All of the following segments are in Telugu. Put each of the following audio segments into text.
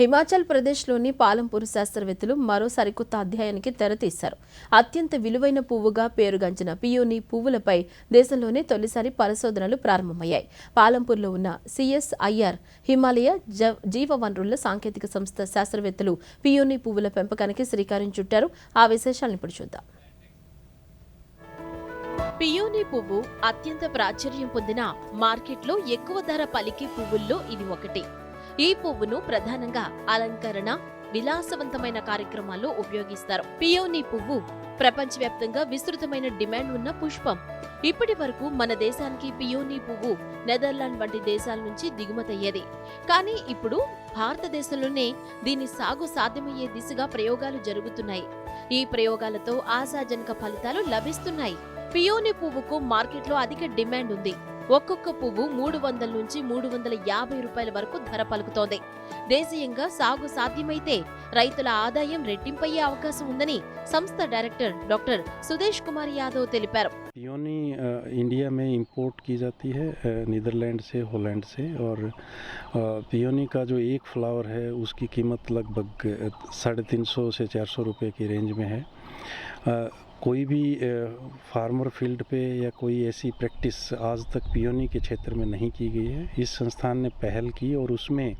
హిమాచల్ ప్రదేశ్లోని పాలంపూర్ శాస్త్రవేత్తలు మరో సరికొత్త అధ్యాయానికి తెరతీశారు. అత్యంత విలువైన పువ్వుగా పేరుగాంచిన పియోని పువ్వులపై దేశంలోనే తొలిసారి పరిశోధనలు ప్రారంభమయ్యాయి. పాలంపూర్లో ఉన్న సిఎస్ఐఆర్ హిమాలయ జీవ వనరుల సాంకేతిక సంస్థ శాస్త్రవేత్తలు పియోని పువ్వుల పెంపకానికి శ్రీకారం చుట్టారు. ఆ విశేషాలను ఇప్పుడు చూద్దాం. పియోని పువ్వు అత్యంత ప్రాచుర్యం పొందిన మార్కెట్లో ఎక్కువ ధర పలికి పువ్వుల్లో ఇది ఒకటి. ఈ పువ్వును ప్రధానంగా అలంకరణ విలాసవంతమైన కార్యక్రమాల్లో ఉపయోగిస్తారు. పియోనీ పువ్వు ప్రపంచవ్యాప్తంగా విస్తృతమైన డిమాండ్ ఉన్న పుష్పం. ఇప్పటి వరకు మన దేశానికి పియోని పువ్వు నెదర్లాండ్ వంటి దేశాల నుంచి దిగుమతయ్యేది. కానీ ఇప్పుడు భారతదేశంలోనే దీని సాగు సాధ్యమయ్యే దిశగా ప్రయోగాలు జరుగుతున్నాయి. ఈ ప్రయోగాలతో ఆశాజనక ఫలితాలు లభిస్తున్నాయి. పియోని పువ్వుకు మార్కెట్లో అధిక డిమాండ్ ఉంది. ఒక్కొక్క పువ్వు మూడు వందల నుంచి మూడు వందల యాభై రూపాయల వరకు ధర పలుకుతోంది దేశీయంగా సాగు సాధ్యమైతే రైతుల ఆదాయం రెట్టింపయ్యే అవకాశం ఉందని సంస్థ డైరెక్టర్ డాక్టర్ సుదేశ్ కుమార్ యాదవ్ తెలిపారు पियोनी अ, इंडिया में इंपोर्ट की जाती है अ, नीदरलैंड से हॉलैंड से और अ, पियोनी का जो एक फ्लावर है उसकी कीमत लगभग अ, साढ़े तीन सौ से चार सौ रुपये की रेंज में है अ, कोई भी अ, फार्मर फील्ड पे या कोई ऐसी प्रैक्टिस आज तक पियोनी के क्षेत्र में नहीं की गई है इस संस्थान ने पहल की और उसमें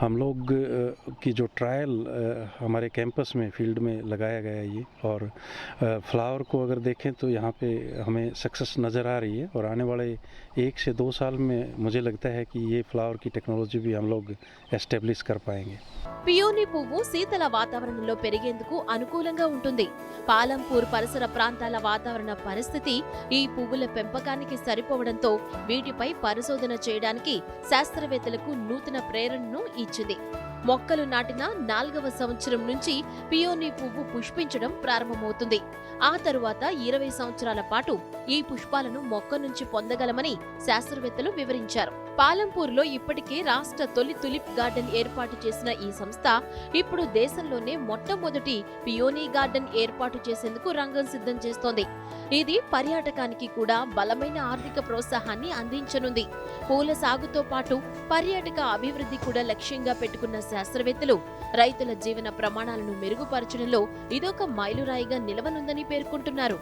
हम लोग अ, की जो ट्रायल अ, हमारे कैंपस में फील्ड में लगाया गया ये और अ, फ्लावर को अगर देखें तो यहाँ पे हमें सक्सेस नज़र आ रही है और आने वाले एक से दो साल में मुझे लगता है कि ये फ्लावर की टेक्नोलॉजी भी हम लोग एस्टेब्लिश कर पाएंगे పియోని పువ్వు శీతల వాతావరణంలో పెరిగేందుకు అనుకూలంగా ఉంటుంది పాలంపూర్ పరిసర ప్రాంతాల వాతావరణ పరిస్థితి ఈ పువ్వుల పెంపకానికి సరిపోవడంతో వీటిపై పరిశోధన చేయడానికి శాస్త్రవేత్తలకు నూతన ప్రేరణను ఇచ్చింది. మొక్కలు నాటిన నాలుగవ సంవత్సరం నుంచి పియోని పువ్వు పుష్పించడం ప్రారంభమవుతుంది. ఆ తరువాత ఇరవై సంవత్సరాల పాటు ఈ పుష్పాలను మొక్క నుంచి పొందగలమని శాస్త్రవేత్తలు వివరించారు. పాలంపూర్లో ఇప్పటికే రాష్ట్ర తొలి తులిప్ గార్డెన్ ఏర్పాటు చేసిన ఈ సంస్థ ఇప్పుడు దేశంలోనే మొట్టమొదటి పియోనీ గార్డెన్ ఏర్పాటు చేసేందుకు రంగం సిద్ధం చేస్తోంది. ఇది పర్యాటకానికి కూడా బలమైన ఆర్థిక ప్రోత్సాహాన్ని అందించనుంది. పూల సాగుతో పాటు పర్యాటక అభివృద్ధి కూడా లక్ష్యంగా పెట్టుకున్న శాస్త్రవేత్తలు రైతుల జీవన ప్రమాణాలను మెరుగుపరచడంలో ఇదొక మైలురాయిగా నిలవనుందని పేర్కొంటున్నారు.